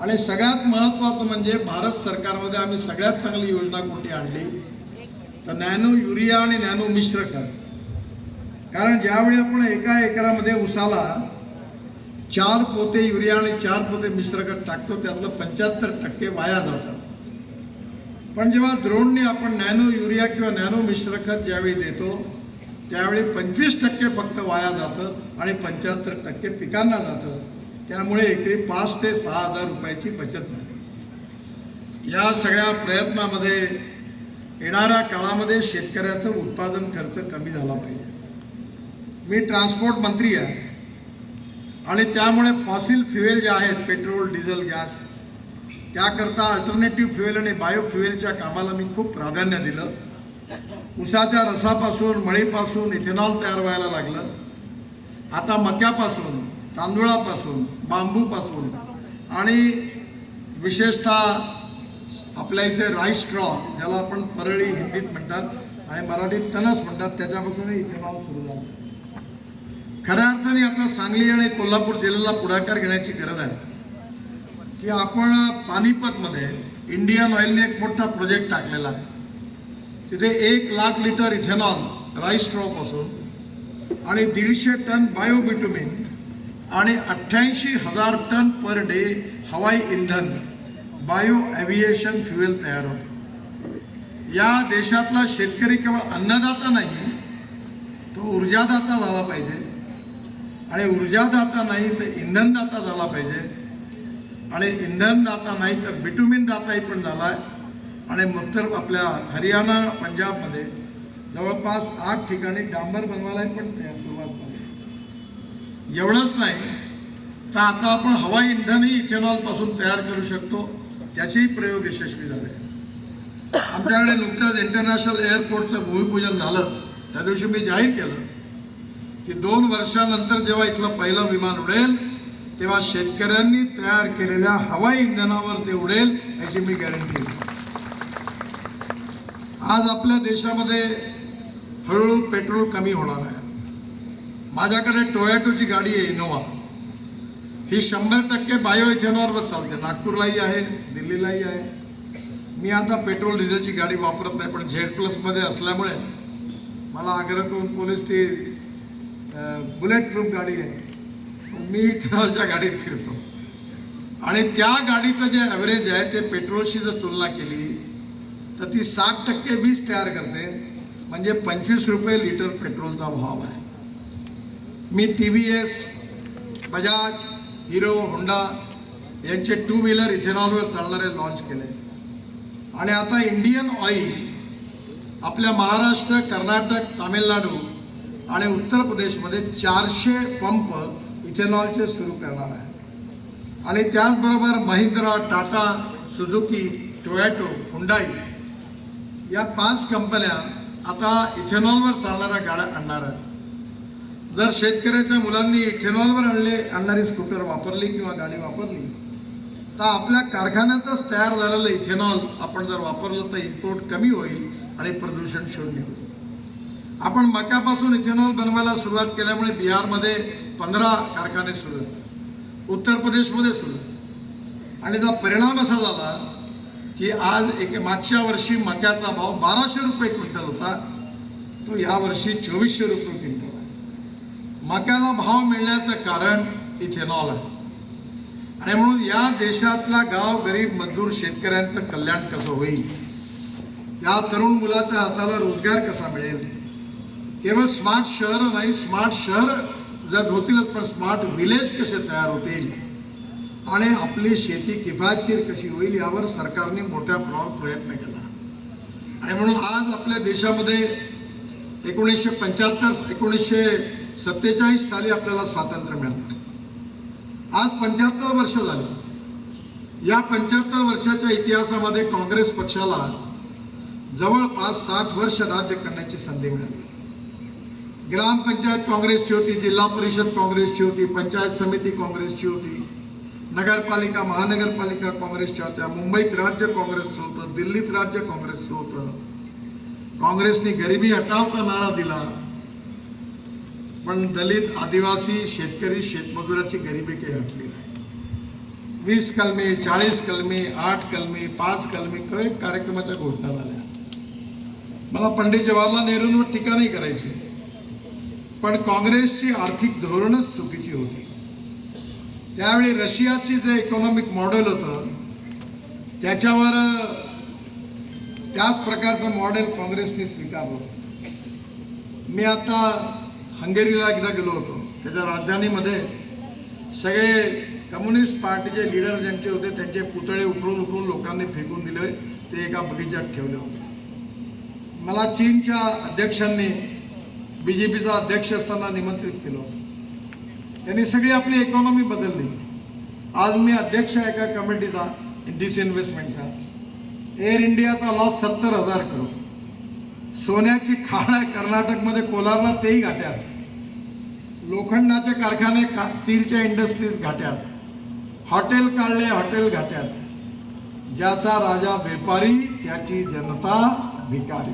आणि सगळ्यात महत्त्वाचं म्हणजे भारत सरकारमध्ये आम्ही सगळ्यात चांगली योजना कोणती आणली? तर नॅनो युरिया आणि नॅनो मिश्र खत. कारण ज्यावेळी आपण एका एकरामध्ये उसाला चार पोते युरिया आणि चार पोते मिश्र खत टाकतो त्यातलं पंच्याहत्तर टक्के वाया जातं. पण जेव्हा द्रोणने आपण नॅनो युरिया किंवा नॅनो मिश्र खत ज्यावेळी देतो त्यावेळी पंचवीस टक्के फक्त वाया जातं आणि पंच्याहत्तर टक्के पिकांना जातं. त्यामुळे एकरी पाच ते सहा हजार रुपयाची बचत झाली. या सगळ्या प्रयत्नामध्ये येणाऱ्या काळामध्ये शेतकऱ्याचं उत्पादन खर्च कमी झाला पाहिजे. मी ट्रान्सपोर्ट मंत्री आहे. आणि त्यामुळे फॉसिल फ्युएल जे आहेत पेट्रोल डिझेल गॅस त्याकरता अल्टरनेटिव्ह फ्युएल आणि बायो फ्युएलच्या कामाला मी खूप प्राधान्य दिलं. उसाच्या रसापासून मळीपासून इथेनॉल तयार व्हायला लागलं. आता मक्यापासून तांदूळापासून बांबूपासून आणि विशेषतः आपल्या इथे राईस स्ट्रॉ ज्याला आपण परळी हिंदीत म्हणतात आणि मराठीत तणस म्हणतात त्याच्यापासूनही इथेनॉल सुरू झालं. खऱ्या अर्थाने आता सांगली आणि कोल्हापूर जिल्ह्याला पुढाकार घेण्याची गरज आहे. की आपण पानिपतमध्ये इंडियन ऑइलने एक मोठा प्रोजेक्ट टाकलेला आहे. तिथे एक लाख लिटर इथेनॉल राईस स्ट्रॉपासून आणि दीडशे टन बायोबिटुमिन आणि अठ्ठ्याऐंशी हजार टन पर डे हवाई इंधन बायो ॲव्हिएशन फ्युएल तयार होतो. या देशातला शेतकरी केवळ अन्नदाता नाही तो ऊर्जादाता झाला पाहिजे. आणि ऊर्जादाता नाही तर इंधनदाता झाला पाहिजे. आणि इंधनदाता नाही तर बिटुमिनदाताही पण झाला. आहे आणि उत्तर आपल्या हरियाणा पंजाबमध्ये जवळपास आठ ठिकाणी डांबर बनवायला पण त्या सुरुवात झाली. एवढंच नाही तर आता आपण हवाई इंधनही इथेनॉलपासून तयार करू शकतो त्याचेही प्रयोग यशस्वी झाले. आमच्याकडे नुकतंच इंटरनॅशनल एअरपोर्टचं भूमिपूजन झालं त्या दिवशी मी जाहीर केलं की दोन वर्षानंतर जेव्हा इथलं पहिलं विमान उडेल तेव्हा शेतकऱ्यांनी तयार केलेल्या हवाई इंधनावर ते उडेल याची मी गॅरंटी आज आपल्या देशामध्ये हळूहळू पेट्रोल कमी होणार आहे. माझ्याकडे टोयॅटोची गाडी आहे इनोवा. ही शंभर टक्के बायो इथेनॉलवर चालते. नागपूरलाही आहे दिल्लीलाही आहे. मी आता पेट्रोल डिझेलची गाडी वापरत नाही पण झेड प्लसमध्ये असल्यामुळे मला आग्रह करून पोलीस ती बुलेट प्रूफ गाडी आहे. मी इथेनॉलच्या गाडीत फिरतो. आणि त्या गाडीचं जे ॲव्हरेज आहे ते पेट्रोलशी जर तुलना केली तर ती साठ टक्के वीज तयार करते. म्हणजे पंचवीस रुपये लिटर पेट्रोलचा भाव आहे. मी T V S Bajaj Hero Honda यांचे टू व्हीलर इथेनॉलवर चालणारे लॉन्च केले. आणि आता इंडियन ऑइल आपल्या महाराष्ट्र कर्नाटक तामिळनाडू आणि उत्तर प्रदेशमध्ये चारशे पंप इथेनॉलचे सुरू करणार आहे. आणि त्याचबरोबर Mahindra Tata Suzuki Toyota Hyundai या पाच कंपन्या आता इथेनॉलवर चालणाऱ्या गाड्या आणणार आहेत. जर शेतकऱ्याच्या मुलांनी इथेनॉलवर आणले आणणारी स्कूटर वापरली किंवा गाडी वापरली तर आपल्या कारखान्यातच तयार झालेलं इथेनॉल आपण जर वापरलं तर इम्पोर्ट कमी होईल आणि प्रदूषण शून्य होईल. आपण मक्यापासून इथेनॉल बनवायला सुरुवात केल्यामुळे बिहारमध्ये पंधरा कारखाने सुरू उत्तर प्रदेशमध्ये सुरू आणि त्याचा परिणाम असा झाला की आज एक मागच्या वर्षी मक्याचा भाव बाराशे रुपये क्विंटल होता. तो यावर्षी चोवीसशे रुपये क्विंटल. मक्याला भाव मिळण्याचं कारण इथेनॉल आहे. आणि म्हणून या देशातला गाव गरीब मजदूर शेतकऱ्यांचं कल्याण कसं होईल? या तरुण मुलाच्या हाताला रोजगार कसा मिळेल? केवळ स्मार्ट शहर नाही स्मार्ट शहर जर होतीलच पण स्मार्ट विलेज कसे तयार होतील? आणि आपली शेती किफायतशीर कशी होईल यावर सरकारने मोठ्या प्रमाणात प्रयत्न केला. आणि म्हणून आज आपल्या देशामध्ये एकोणीसशे पंच्याहत्तर एकोणीसशे सत्तेचाळीस साली आपल्याला स्वातंत्र्य मिळालं. आज पंच्याहत्तर वर्ष झाली. या पंच्याहत्तर वर्षाच्या इतिहासामध्ये काँग्रेस पक्षाला जवळपास सात वर्ष राज्य करण्याची संधी मिळाली. ग्रामपंचायत काँग्रेसची होती जिल्हा परिषद काँग्रेसची होती पंचायत समिती काँग्रेसची होती नगरपालिका महानगरपालिका काँग्रेसच्या होत्या मुंबईत राज्य काँग्रेसचं होतं दिल्लीत राज्य काँग्रेसचं होतं. काँग्रेसने गरिबी हटावचा नारा दिला. पण दलित आदिवासी शेतकरी शेतमजुराची गरिबी काही हटली नाही. वीस कलमी चाळीस कलमी आठ कलमी पाच कलमी काही कार्यक्रमाच्या घोषणा झाल्या. मला पंडित जवाहरलाल नेहरूंवर टीका नाही करायची. पण काँग्रेसची आर्थिक धोरणच चुकीची होती. त्यावेळी रशियाची जे इकॉनॉमिक मॉडेल होतं त्याच्यावर त्याच प्रकारचं मॉडेल काँग्रेसने स्वीकारलं. मी आता हंगेरीला एकदा गेलो होतो. त्याच्या राजधानीमध्ये सगळे कम्युनिस्ट पार्टीचे लीडर ज्यांचे होते त्यांचे पुतळे उकळून उकळून लोकांनी फेकून दिले. ते एका बगीच्यात ठेवले होते. मला चीनच्या अध्यक्षांनी बी जे पीचा अध्यक्ष असताना निमंत्रित केलं होतं. त्यांनी सगळी आपली इकॉनॉमी बदलली. आज मी अध्यक्ष आहे एका कमिटीचा डिस इन्व्हेस्टमेंटचा एअर इंडियाचा लॉस सत्तर हजार करोड. सोन्याची खाण आहे कर्नाटकमध्ये कोलारला तेही घाट्यात. लोखंडाचे कारखाने का स्टीलच्या इंडस्ट्रीज घाट्यात. हॉटेल काढले हॉटेल घाट्यात. ज्याचा राजा व्यापारी त्याची जनता भिकारी.